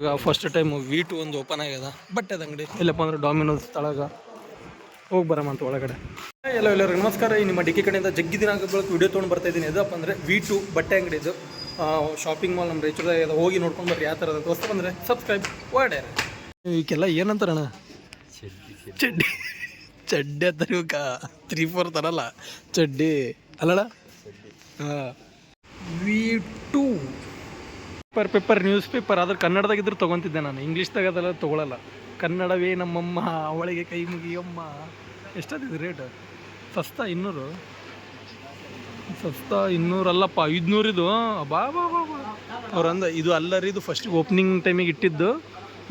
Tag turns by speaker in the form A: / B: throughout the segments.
A: ಈಗ first time V two ಒಂದು open ಆಗ್ಯದ ಬಟ್ಟೆದ ಅಂಗಡಿ. ಇಲ್ಲಪ್ಪ ಅಂದ್ರೆ ಡಾಮಿನೋಸ್ ತಳಗ. ಹೋಗಿ ಬರಮ್ಮ ಅಂತ ಒಳಗಡೆ. ಎಲ್ಲ ಎಲ್ಲರಿಗೂ ನಮಸ್ಕಾರ. ಈ ನಿಮ್ಮ ಡಿಕ್ಕಿ ಕಡೆಯಿಂದ ಜಗ್ಗಿ ದಿನ ಬೆಳಕು ವಿಡಿಯೋ ತೊಗೊಂಡು ಬರ್ತಾ ಇದ್ದೀನಿ. ಇದಪ್ಪ ಅಂದ್ರೆ ವಿ ಟು ಬಟ್ಟೆ ಅಂಗಡಿ ಇದು. ಶಾಪಿಂಗ್ ಮಾಲ್ ನಮ್ಮ ರಾಯಚೂರ್ದಾಗ ಹೋಗಿ ನೋಡ್ಕೊಂಡು ಬರ್ರಿ. ಯಾವ ಥರ ದೋಸ್ತ ಬಂದರೆ ಸಬ್ಸ್ಕ್ರೈಬ್ ಒಳ್ಳೆ ಈಗೆಲ್ಲ ಏನಂತಾರಣ ಚಡ್ಡಿ ಚಡ್ಡಿ. ಅಂತಾರೆ ಇವಕ್ಕ ತ್ರೀ ಫೋರ್ ತರಲ್ಲ. ಚಡ್ಡಿ. ಅಲ್ಲಣ್ಣ? ಹಾಂ. V two paper paper, newspaper. ಆದ್ರೆ ಕನ್ನಡದಾಗಿದ್ರೆ ತೊಗೊತಿದ್ದೆ ನಾನು. ಇಂಗ್ಲೀಷ್ದಾಗ ಅದೆಲ್ಲ ತೊಗೊಳಲ್ಲ. ಕನ್ನಡವೇ ನಮ್ಮಮ್ಮ, ಅವಳಿಗೆ ಕೈ ಮುಗಿಯಮ್ಮ ಎಷ್ಟಾದಿದೆ ರೇಟ್ ಸಸ್ತಾ ಇನ್ನೂರು. ಸಸ್ತಾ ಇನ್ನೂರಲ್ಲಪ್ಪ ಐದುನೂರಿದು ಬಾ ಬಾ ಬಾ ಬಾ. ಅವ್ರು ಅಂದ, ಇದು ಅಲ್ಲರಿ, ಇದು ಫಸ್ಟ್ ಓಪನಿಂಗ್ ಟೈಮಿಗೆ ಇಟ್ಟಿದ್ದು.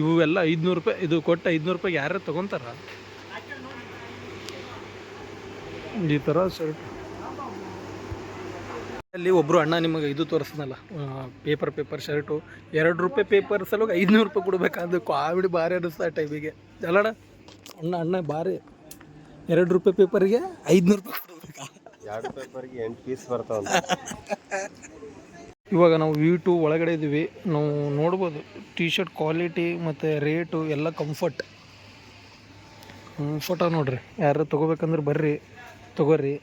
A: ಇವು ಎಲ್ಲ ಐದುನೂರು ರೂಪಾಯಿ, ಇದು ಕೊಟ್ಟು ಐದುನೂರು ರೂಪಾಯಿಗೆ ಯಾರು ತೊಗೊತಾರ? ಈ ಥರ ಶರ್ಟ್ ಅಲ್ಲಿ ಒಬ್ಬರು ಅಣ್ಣ ನಿಮಗೆ ಇದು ತೋರಿಸ್ನಲ್ಲ ಪೇಪರ್ ಪೇಪರ್ ಶರ್ಟು ಎರಡು ರೂಪಾಯಿ ಪೇಪರ್ ಸಲುವಾಗಿ ಐದುನೂರು ರೂಪಾಯಿ ಕೊಡಬೇಕಾದ್ರೆ ಕಾವಿಡ್ ಭಾರಿ ಆ ಟೈಮಿಗೆ ಅಲ್ಲಣ್ಣ ಅಣ್ಣ ಅಣ್ಣ ಭಾರಿ. ಎರಡು ರೂಪಾಯಿ ಪೇಪರಿಗೆ ಐದುನೂರು ರೂಪಾಯಿ ಕೊಡಬೇಕಾ?
B: ಎರಡು ಪೇಪರ್ಗೆ ಎಂಟು ಪೀಸ್ ಬರ್ತಾವಲ್ಲ
A: ಇವಾಗ ನಾವು ವಿ ಟು ಒಳಗಡೆ ಇದ್ದೀವಿ. ನಾವು ನೋಡ್ಬೋದು ಟಿ ಶರ್ಟ್ ಕ್ವಾಲಿಟಿ ಮತ್ತು ರೇಟು ಎಲ್ಲ ಕಂಫರ್ಟ್ ಫೋಟೋ ನೋಡ್ರಿ. ಯಾರು ತೊಗೋಬೇಕಂದ್ರೆ ಬರ್ರಿ ತಗೋರಿ.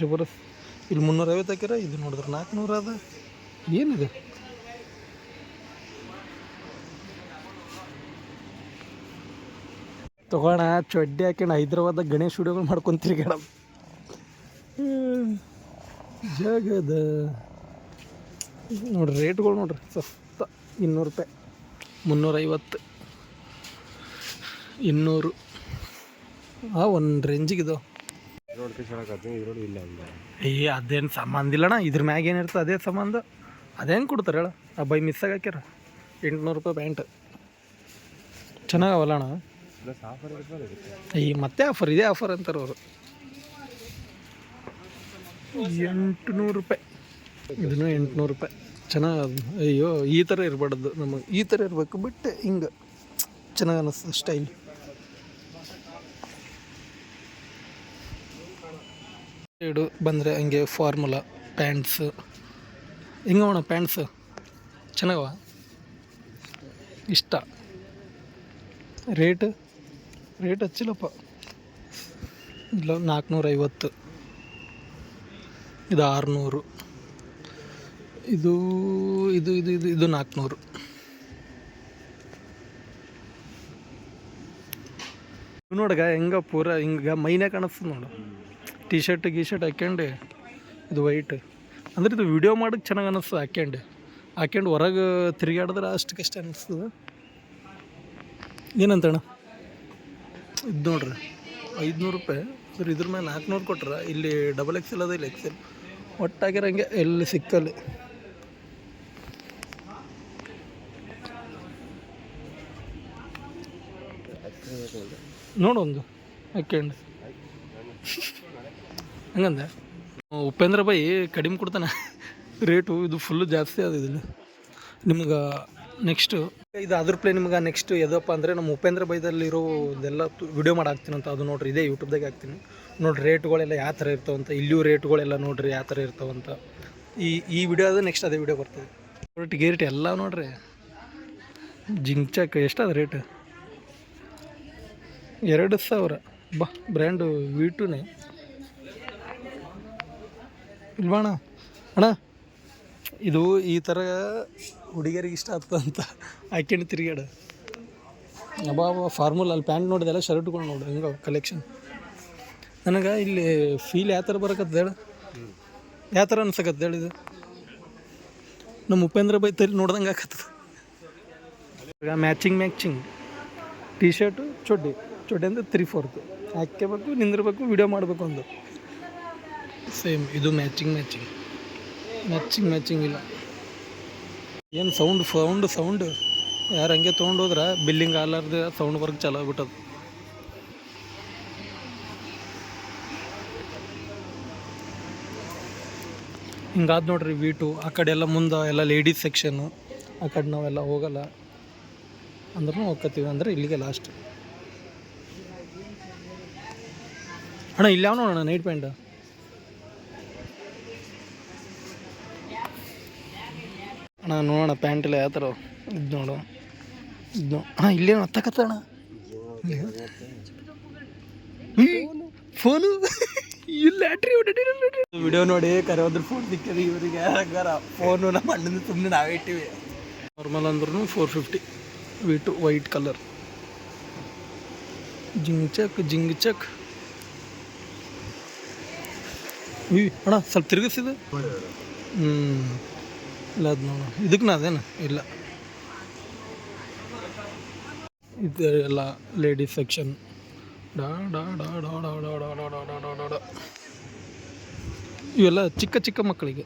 A: ಜಬರ್ದಸ್ತ್. ಇಲ್ಲಿ ಮುನ್ನೂರೈವತ್ತು ಹಾಕ್ಯಾರ ಇದು ನೋಡಿದ್ರೆ ನಾಲ್ಕುನೂರ ಅದ. ಏನಿದೆ? ತಗೋಣ, ಚಡ್ಡಿ ಹಾಕೊಂಡು ಹೈದ್ರಾಬಾದಾಗ ಗಣೇಶ್ ವಿಡಿಯೋಗಳು ಮಾಡ್ಕೊಂತೀರಿ ಕಣ ಜಗದ ನೋಡ್ರಿ, ರೇಟ್ಗಳು ನೋಡ್ರಿ, ಸಸ್ತ ಇನ್ನೂರು ರೂಪಾಯಿ. ಮುನ್ನೂರೈವತ್ತು. ಇನ್ನೂರು. ಆ, ಒಂದು ರೇಂಜಿಗಿದು ಏ ಅದೇನು ಸಂಬಂಧ ಇಲ್ಲಣ್ಣ ಇದ್ರ ಮ್ಯಾಗ ಏನಿರ್ತದೆ ಅದೇ ಸಂಬಂಧ? ಅದೇನು ಕೊಡ್ತಾರೆ ಹೇಳ ಆ ಬೈ ಮಿಸ್ ಹಾಕ್ಯಾರ. ಎಂಟುನೂರು ರೂಪಾಯಿ ಪ್ಯಾಂಟ್ ಚೆನ್ನಾಗವಲ್ಲ ಅಣ್ಣ ಈ ಮತ್ತೆ ಆಫರ್ ಇದೇ ಆಫರ್ ಅಂತಾರೆ ಅವರು. ಎಂಟುನೂರು ರೂಪಾಯಿ. ಇದನ್ನು ಎಂಟುನೂರು ರೂಪಾಯಿ. ಚೆನ್ನಾಗಿ ಅಯ್ಯೋ ಈ ಥರ ಇರಬಾರ್ದು ನಮಗೆ. ಈ ಥರ ಇರಬೇಕು ಬಿಟ್ಟು ಹಿಂಗೆ. ಚೆನ್ನಾಗಿ ಅನ್ನಿಸ್ತದೆ ಸ್ಟೈಲ್ ಸೈಡು ಬಂದರೆ ಹಂಗೆ ಫಾರ್ಮುಲಾ ಪ್ಯಾಂಟ್ಸು ಹಿಂಗವಣ ಪ್ಯಾಂಟ್ಸ್ ಚೆನ್ನಾಗವ? ಇಷ್ಟ. ರೇಟ್ ರೇಟ್ ಹಚ್ಚಿಲ್ಲಪ್ಪ. ಇಲ್ಲ ನಾಲ್ಕುನೂರೈವತ್ತು ಇದು ಆರುನೂರು. ಇದು ಇದು ಇದು ಇದು ಇದು ನಾಲ್ಕುನೂರು ನೋಡಗ ಹೆಂಗ ಪೂರ ಹಿಂಗ ಮೈನೇ ಕಾಣಿಸ್ತದೆ ನೋಡು. ಟಿ ಶರ್ಟ್ ಗೀ ಶರ್ಟ್ ಹಾಕ್ಯಂಡು. ಇದು ವೈಟ್ ಅಂದ್ರೆ ಇದು ವಿಡಿಯೋ ಮಾಡೋಕ್ಕೆ ಚೆನ್ನಾಗಿ ಅನ್ನಿಸ್ತದೆ ಹಾಕ್ಯಂಡು. ಹಾಕ್ಯಂಡು ಹೊರಗೆ ತಿರುಗಾಡಿದ್ರೆ ಅಷ್ಟು ಕಷ್ಟ ಅನ್ನಿಸ್ತದೆ ಏನಂತಣ್ಣ? ಇದು ನೋಡ್ರಿ, ಐದುನೂರು ರೂಪಾಯಿ. ಸರ್, ಇದ್ರ ಮೇಲೆ ನಾಲ್ಕುನೂರು ಕೊಟ್ರೆ, ಇಲ್ಲಿ ಡಬಲ್ ಎಕ್ಸೆಲ್ ಅದ ಎಕ್ಸ್ ಎಕ್ಸೆಲ್ ಒಟ್ಟಾಗಿರಂಗೆ ಎಲ್ಲಿ ಸಿಕ್ಕಲ್ಲಿ. ನೋಡೊಂದು, ಹಾಕ್ಯಂಡು. ಹಂಗಂದೆ. ಉಪೇಂದ್ರ ಬೈ ಕಡಿಮೆ ಕೊಡ್ತಾನೆ. ರೇಟು ಇದು ಫುಲ್ಲು ಜಾಸ್ತಿ ಅದು ಇದು ನಿಮ್ಗೆ ನೆಕ್ಸ್ಟು ಇದು ಅದ್ರ ಪ್ಲೇ ನಿಮ್ಗೆ ನೆಕ್ಸ್ಟ್ ಯಾವುದಪ್ಪ ಅಂದರೆ ನಮ್ಮ ಉಪೇಂದ್ರ ಬೈದಲ್ಲಿರೋ ಇದೆಲ್ಲ ವಿಡಿಯೋ ಅಂತ. ಅದು ನೋಡ್ರಿ, ಇದೇ ಯೂಟ್ಯೂಬ್ದಾಗೆ ಹಾಕ್ತೀನಿ. ನೋಡ್ರಿ, ರೇಟ್ಗಳೆಲ್ಲ ಯಾವ ಥರ ಇರ್ತಾವಂತ ಇಲ್ಲಿಯೂ ರೇಟ್ಗಳೆಲ್ಲ ನೋಡ್ರಿ ಯಾವ ಥರ ಇರ್ತಾವಂತ ಈ ಈ ವಿಡಿಯೋ ಅದು ನೆಕ್ಸ್ಟ್ ಅದೇ ವಿಡಿಯೋ ಬರ್ತದೆ. ರೇಟ್ ಗೇಟ್ ಎಲ್ಲ ನೋಡ್ರಿ. ಜಿಂಕ್ಚಕ್ ಎಷ್ಟದ ರೇಟ್ ಎರಡು ಸಾವಿರ. ಬಾ ಬ್ರ್ಯಾಂಡು ವಿ ಟುನೇ ಇಲ್ವಾ ಅಣ್ಣ? ಅಣ್ಣ ಇದು ಈ ಥರ ಹುಡುಗಿಯರಿಗೆ ಇಷ್ಟ ಆಗ್ತದೆ ಅಂತ ಹಾಕ್ಯಂಡು ತಿರುಗಾಡ ಅಬ್ಬಾ ಫಾರ್ಮುಲ್ ಅಲ್ಲಿ ಪ್ಯಾಂಟ್ ನೋಡಿದೆಲ್ಲ ಶರ್ಟ್ಗಳು ನೋಡು ಹಿಂಗೆ ಕಲೆಕ್ಷನ್ ನನಗೆ ಇಲ್ಲಿ ಫೀಲ್ ಯಾವ ಥರ ಬರಕತ್ತದ ಹೇಳ? ಯಾವ ಥರ ಅನ್ಸಕತ್ತ ಹೇಳಿದು ನಮ್ಮ ಉಪೇಂದ್ರ ಬೈ ತರಿ ನೋಡ್ದಂಗೆ ಆಕತ್ತದ. ಈಗ ಮ್ಯಾಚಿಂಗ್ ಮ್ಯಾಚಿಂಗ್ ಟಿ ಶರ್ಟು ಚೊಡ್ಡಿ. ಚೊಡ್ಡಿ ಅಂದರೆ ತ್ರೀ ಫೋರ್ತ್ ಹಾಕ್ಯಬೇಕು ನಿಂದಿರ್ಬೇಕು ವಿಡಿಯೋ ಮಾಡಬೇಕು ಒಂದು ಸೇಮ್ ಇದು ಮ್ಯಾಚಿಂಗ್ ಮ್ಯಾಚಿಂಗ್ ಮ್ಯಾಚಿಂಗ್ ಮ್ಯಾಚಿಂಗ್ ಇಲ್ಲ. ಏನು ಸೌಂಡ್ ಸೌಂಡ್ ಸೌಂಡ್ ಯಾರು ಹಂಗೆ ತೊಗೊಂಡೋದ್ರೆ ಬಿಲ್ಲಿಂಗ್ ಆಲಾರ್ದೆ ಸೌಂಡ್ ವರ್ಕ್ ಚಾಲು ಆಗ್ಬಿಟ್ಟದು. ಹಿಂಗಾದ ನೋಡ್ರಿ ವಿ ಟು ಆ ಕಡೆ ಎಲ್ಲ ಮುಂದೆ ಎಲ್ಲ ಲೇಡೀಸ್ ಸೆಕ್ಷನ್ನು ಆ ಕಡೆ ನಾವೆಲ್ಲ ಹೋಗಲ್ಲ. ಅಂದ್ರೂ ಹೋಗ್ಕತ್ತೀವಿ. ಅಂದರೆ ಇಲ್ಲಿಗೆ ಲಾಸ್ಟ್ ಅಣ್ಣ, ಇಲ್ಲಿ ಯಾವ ನೋಡೋಣ ನೈಟ್ ಪ್ಯಾಂಟ್ ಅಣ್ಣ ಅಣ್ಣ ನೋಡೋಣ ಪ್ಯಾಂಟೆಲ್ಲ ಯಾವ ಥರ ಇದು ನೋಡು. ಇದು ಹಾಂ ಇಲ್ಲೇ ಅಣ್ಣ. ಫೋನು ವಿಡಿಯೋ ನೋಡಿ. ಕರೆ ಹೋದ್ರೆ ಫೋನ್ ಸಿಕ್ಕದ ಇವರಿಗೆ. ಯಾರ ಫೋನು ನಮ್ಮ ಅಣ್ಣನ ಸುಮ್ಮನೆ ನಾವೇ ಇಟ್ಟಿವಿ. ನಾರ್ಮಲ್ ಅಂದ್ರೂ four fifty with white colour ಜಿಂಗ್ ಚಕ್ ಜಿಂಗ್ ಚಕ್ ಅಣ್ಣ ಸ್ವಲ್ಪ ತಿರುಗಿಸಿದ. ಹ್ಞೂ ಇಲ್ಲ ಅದು ನೋಡು ಇದಕ್ಕೆ ನಾ ಅದೇನು ಇಲ್ಲ ಇದು ಎಲ್ಲ ಲೇಡೀಸ್ ಸೆಕ್ಷನ್ ಡಾ ಡಾ ಡಾ ಡಾ ಡಾ ಡಾ ಡಾ ಡಾ ಡಾ ಡಾ ಡಾ ಡಾ. ಇವೆಲ್ಲ ಚಿಕ್ಕ ಚಿಕ್ಕ ಮಕ್ಕಳಿಗೆ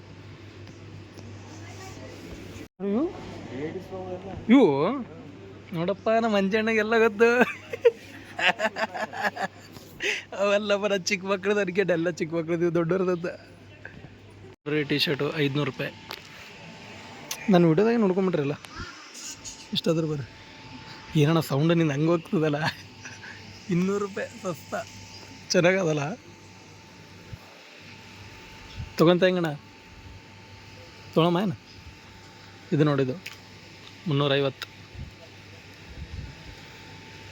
A: ಇವು ನೋಡಪ್ಪ ನಮ್ಮ ಮಂಜಣ್ಣಗೆಲ್ಲ ಗೊತ್ತು ಅವೆಲ್ಲ ಬರ ಚಿಕ್ಕ ಮಕ್ಳದ್ದು ಅದಕ್ಕೆ ಎಲ್ಲ ಚಿಕ್ಕ ಮಕ್ಳದ್ದು ದೊಡ್ಡವ್ರದ್ದು ರೀ ಟಿ ಶರ್ಟು ಐದುನೂರು ರೂಪಾಯಿ ನಾನು ವಿಡಿಯೋದಾಗ ನೋಡ್ಕೊಂಬಿಟ್ರಲ್ಲ. ಇಷ್ಟಾದ್ರೂ ಬರ್ರಿ. ಏನಣ್ಣ ಸೌಂಡ್ ನಿಂದು ಹಂಗೆ ಹೋಗ್ತದಲ್ಲ? ಇನ್ನೂರು ರೂಪಾಯಿ ಸಸ್ತ. ಚೆನ್ನಾಗದಲ್ಲ? ತೊಗೊಂತ ಹೆಂಗಣ್ಣ? ತೊಗೊಳಮ್ಮ ಏನು? ಇದು ನೋಡಿದ್ದು ಮುನ್ನೂರೈವತ್ತು.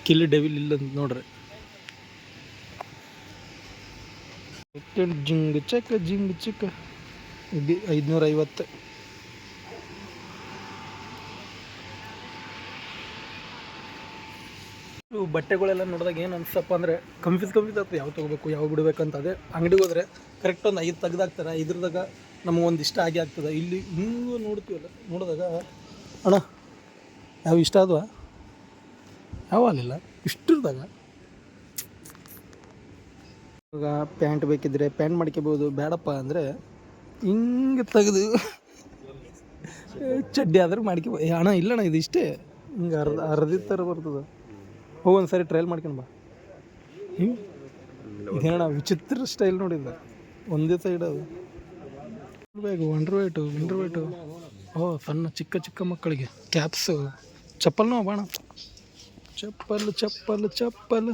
A: ಕಿಲ್ಲಿ ಡೆವಿಲ್ ಇಲ್ಲ ಅಂತ ನೋಡ್ರಿ. ಜಿಂಗ್ ಚಕ್ ಜಿಂಗ್ ಚಿಕ್ಕ ಐದುನೂರೈವತ್ತು. ಇವು ಬಟ್ಟೆಗಳೆಲ್ಲ ನೋಡಿದಾಗ ಏನು ಅನ್ಸಪ್ಪ ಅಂದರೆ ಕಂಫ್ಯೂಸ್ ಕನ್ಫ್ಯೂಸ್ ಆಗ್ತದೆ. ಯಾವ ತೊಗೋಬೇಕು ಯಾವ ಬಿಡಬೇಕು ಅಂತ. ಅದೇ ಅಂಗಡಿಗೆ ಹೋದ್ರೆ ಕರೆಕ್ಟ್ ಒಂದು ಐದು ತೆಗ್ದಾಕ್ತಾರೆ ಇದ್ರದಾಗ ನಮಗೆ ಒಂದು ಇಷ್ಟ ಆಗಿ ಆಗ್ತದೆ. ಇಲ್ಲಿ ಇನ್ನೂ ನೋಡ್ತೀವಲ್ಲ, ನೋಡಿದಾಗ ಅಣ್ಣ, ಯಾವ ಇಷ್ಟ ಆದ್ವಾ? ಯಾವ ಅಲ್ಲಿಲ್ಲ ಇಷ್ಟಿರ್ದಾಗ. ಇವಾಗ ಪ್ಯಾಂಟ್ ಬೇಕಿದ್ರೆ ಪ್ಯಾಂಟ್ ಮಾಡ್ಕೋಬೋದು. ಬೇಡಪ್ಪ ಅಂದರೆ ಹಿಂಗೆ ತೆಗೆದು ಚಡ್ಡಿ ಆದ್ರೆ ಮಾಡ್ಕೋಬೋದು ಅಣ್ಣ, ಇಲ್ಲಣ್ಣ ಇದು ಇಷ್ಟೇ ಹಿಂಗೆ ಅರ್ಧ ಅರ್ಧದ ಥರ ಬರ್ತದೆ. ಹೋಗಿ ಒಂದು ಸರಿ ಟ್ರಯಲ್ ಮಾಡ್ಕೊಂಡು ಬಾ. ಹಿಂಗೆ? ವಿಚಿತ್ರ ಸ್ಟೈಲ್ ನೋಡಿದ್ದ. ಒಂದೇ ಸೈಡ್ ಅದು. ಬೇಕು ವಂಡ್ರ್ ವೈಟು ವಂಡರ್ ವೈಟು ಓ, ಸಣ್ಣ ಚಿಕ್ಕ ಚಿಕ್ಕ ಮಕ್ಕಳಿಗೆ. ಕ್ಯಾಪ್ಸು ಚಪ್ಪಲ್ನೂ ಬಾಣ. ಚಪ್ಪಲ್ ಚಪ್ಪಲ್ ಚಪ್ಪಲ್.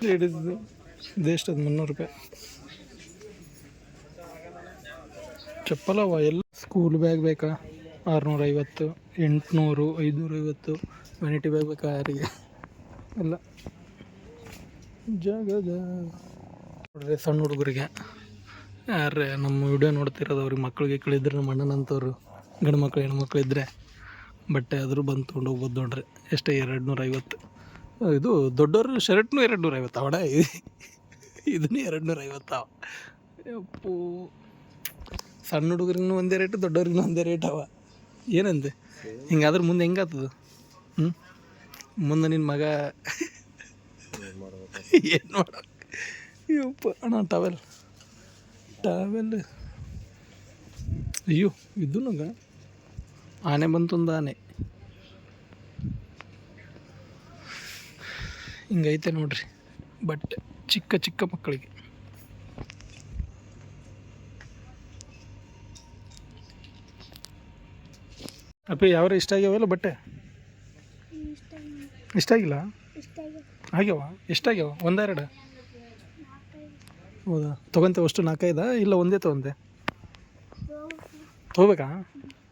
A: ಹಿಡಿದು ಇದೆಷ್ಟು ಅದು ಮುನ್ನೂರು ರೂಪಾಯಿ. ಚಪ್ಪಲವ ಎಲ್ಲ ಸ್ಕೂಲ್ ಬ್ಯಾಗ್ ಬೇಕಾ? ಆರುನೂರೈವತ್ತು. ಎಂಟುನೂರು, ಐದುನೂರೈವತ್ತು ವೆನಿಟಿ ಬ್ಯಾಗ್ ಬೇಕಾ ಯಾರಿಗೆ ಎಲ್ಲ ಜಗದ ನೋಡ್ರಿ ಸಣ್ಣ ಹುಡುಗರಿಗೆ. ಯಾರೇ ನಮ್ಮ ವಿಡಿಯೋ ನೋಡ್ತಿರೋದು ಅವ್ರಿಗೆ ಮಕ್ಳಿಗೆ ಗಿಕ್ಳಿದ್ರೆ ನಮ್ಮ ಅಣ್ಣನಂತವ್ರು, ಗಂಡು ಮಕ್ಳು, ಹೆಣ್ಮಕ್ಳು ಇದ್ದರೆ ಬಟ್ಟೆ ಆದರೂ ಬಂದು ತೊಗೊಂಡು ಹೋಗ್ಬೋದು ನೋಡ್ರಿ. ಎಷ್ಟೇ ಎರಡು ನೂರ ಐವತ್ತು ಇದು ದೊಡ್ಡವರು ಶರ್ಟ್ನೂ ಎರಡು ನೂರ ಐವತ್ತು ಅವಡ ಇದನ್ನೇ ಎರಡು ನೂರ ಐವತ್ತಾವ ಯಪ್ಪು. ಸಣ್ಣ ಹುಡುಗರಿಗೂ ಒಂದೇ ರೇಟು ದೊಡ್ಡವ್ರಿಗೂ ಒಂದೇ ರೇಟ್ ಅವ. ಏನಂತೆ ಹಿಂಗಾದ್ರೆ ಮುಂದೆ ಹೆಂಗಾತದು ಹ್ಞೂ ಮುಂದೆ ನಿನ್ನ ಮಗ ಏನು ಮಾಡ ಯಪ್ಪ, ಅಣ್ಣ ಟವೆಲ್ ಟವೆಲ್ ಅಯ್ಯೋ ಇದ್ದು ನಂಗ ಆನೆ ಬಂತೊಂದು ಆನೆ. ಹಿಂಗೈತೆ ನೋಡ್ರಿ. ಬಟ್ ಚಿಕ್ಕ ಚಿಕ್ಕ ಮಕ್ಕಳಿಗೆ. ಅಪ್ಪ, ಯಾವ್ರ ಇಷ್ಟ ಆಗ್ಯಾವಲ್ಲ ಬಟ್ಟೆ? ಇಷ್ಟ ಆಗಿಲ್ಲ? ಆಗ್ಯಾವ? ಎಷ್ಟಾಗ್ಯಾವ ಒಂದೆರಡು ಹೌದಾ? ತೊಗೊಂತೆ ಅಷ್ಟು ನಾಲ್ಕೈದಾ? ಇಲ್ಲ ಒಂದೇ ತೊಗೊಂತೆ? ತೊಗೋಬೇಕಾ?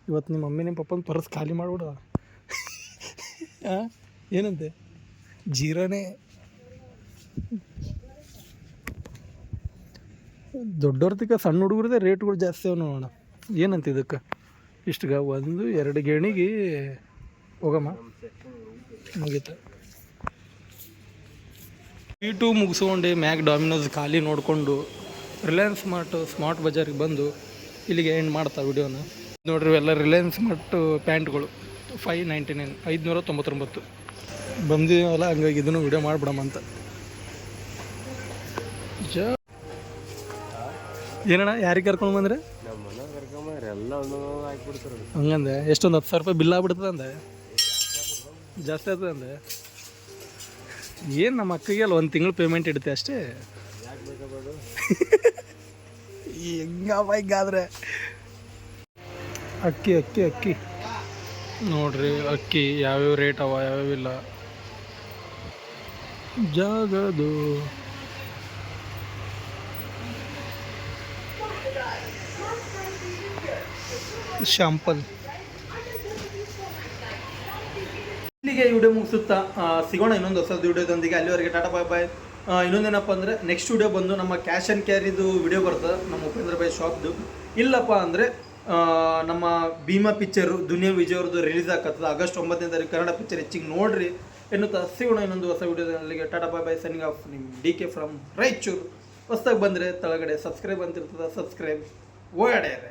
A: ಇವತ್ತು ನಿಮ್ಮ ಮಮ್ಮಿ, ನಿಮ್ಮ ಪಪ್ಪನ ಪರಸ್ ಖಾಲಿ ಮಾಡ್ಬಿಡು ಏನಂತೆ? ಜೀರೋನೇ? ದೊಡ್ಡವ್ರದಕ್ಕೆ ಸಣ್ಣ ಹುಡುಗರದೇ ರೇಟ್ಗಳು ಜಾಸ್ತಿ ಅವ ನೋಡೋಣ ಏನಂತ ಇದಕ್ಕೆ? ಇಷ್ಟಗ ಒಂದು ಎರಡು ಗೇಣಿಗೆ ಹೋಗಮ್ಮ. ಮುಗೀತು. ಈ ಟು ಮುಗಿಸ್ಕೊಂಡು ಮ್ಯಾಕ್ ಡಾಮಿನೋಸ್ ಖಾಲಿ ನೋಡಿಕೊಂಡು ರಿಲಯನ್ಸ್ ಮಾರ್ಟ್ ಸ್ಮಾರ್ಟ್ ಬಜಾರಿಗೆ ಬಂದು ಇಲ್ಲಿಗೆ ಎಂಡ್ ಮಾಡ್ತಾ ವಿಡಿಯೋನ. ನೋಡ್ರಿ ಇವೆಲ್ಲ ರಿಲಯನ್ಸ್ ಮಾರ್ಟ್ ಪ್ಯಾಂಟ್ಗಳು. ಫೈವ್ ನೈಂಟಿ ನೈನ್ ಐದುನೂರ ತೊಂಬತ್ತೊಂಬತ್ತು ಬಂದಿವಲ್ಲ, ಹಂಗಾಗಿ ಇದನ್ನು ವಿಡಿಯೋ ಮಾಡಿಬಿಡಮ್ಮ ಅಂತ. ಜ ಏನಣ್ಣ ಯಾರಿಗೆ ಕರ್ಕೊಂಡು ಬಂದ್ರೆ?
B: ನಮ್ಮ ಮನೆ ಕರ್ಕೊಂಬಂದ್ರೆ ಎಲ್ಲ ಒಂದೊಂದು ಹಾಕ್ಬಿಡ್ತಾರೆ
A: ಹಂಗಂದೆ ಎಷ್ಟೊಂದು ಹತ್ತು ಸಾವಿರ ರೂಪಾಯಿ ಬಿಲ್ ಆಗ್ಬಿಡ್ತದೆ ಅಂದೆ. ಜಾಸ್ತಿ ಆಗ್ತದೆ ಅಂದೆ. ಏನು ನಮ್ಮ ಅಕ್ಕಗೆ ಅಲ್ಲ ಒಂದು ತಿಂಗಳು ಪೇಮೆಂಟ್ ಇಡುತ್ತೆ ಅಷ್ಟೇ. ಹೆಂಗ ಹಿಂಗಾದ್ರೆ ಅಕ್ಕಿ ಅಕ್ಕಿ ಅಕ್ಕಿ. ನೋಡ್ರಿ ಅಕ್ಕಿ ಯಾವ್ಯಾವ ರೇಟ್ ಅವ ಯಾವ್ಯಾವ ಇಲ್ಲ. ಜಾಗದು. ಶಾಂಪಲ್ ಇಲ್ಲಿಗೆ ವಿಡಿಯೋ ಮುಗಿಸುತ್ತಾ ಸಿಗೋಣ ಇನ್ನೊಂದು ಹೊಸ ವಿಡಿಯೋದೊಂದಿಗೆ. ಅಲ್ಲಿವರೆಗೆ ಟಾಟಾ ಬಾಯ್ ಬಾಯ್. ಇನ್ನೊಂದೇನಪ್ಪ ಅಂದರೆ ನೆಕ್ಸ್ಟ್ ವಿಡಿಯೋ ಬಂದು ನಮ್ಮ ಕ್ಯಾಶ್ ಆ್ಯಂಡ್ ಕ್ಯಾರಿದು ವಿಡಿಯೋ ಬರ್ತದೆ, ನಮ್ಮ ಉಪೇಂದ್ರ ಬಾಯ್ ಶಾಪ್ದು ಇಲ್ಲಪ್ಪ ಅಂದರೆ ನಮ್ಮ ಭೀಮಾ ಪಿಕ್ಚರು ದುನಿಯಾ ವಿಜಯವ್ರದ್ದು ರಿಲೀಸ್ ಆಗ್ತದೆ ಆಗಸ್ಟ್ ಒಂಬತ್ತನೇ ತಾರೀಕು ಕನ್ನಡ ಪಿಕ್ಚರ್ ಹೆಚ್ಚಿಗೆ ನೋಡ್ರಿ. ಎನ್ನುತ್ತಾ, ಸಿಗೋಣ ಇನ್ನೊಂದು ಹೊಸ ವಿಡಿಯೋದಲ್ಲಿಗೆ tata bye bye signing off ನಿಮ್ಮ ಡಿ ಕೆ ಫ್ರಮ್ ರಾಯಚೂರು. ಹೊಸ್ದಾಗಿ ಬಂದರೆ ತಳಗಡೆ ಸಬ್ಸ್ಕ್ರೈಬ್ ಅಂತಿರ್ತದೆ ಸಬ್ಸ್ಕ್ರೈಬ್ ಓಡಾಡ್ಯಾರೆ.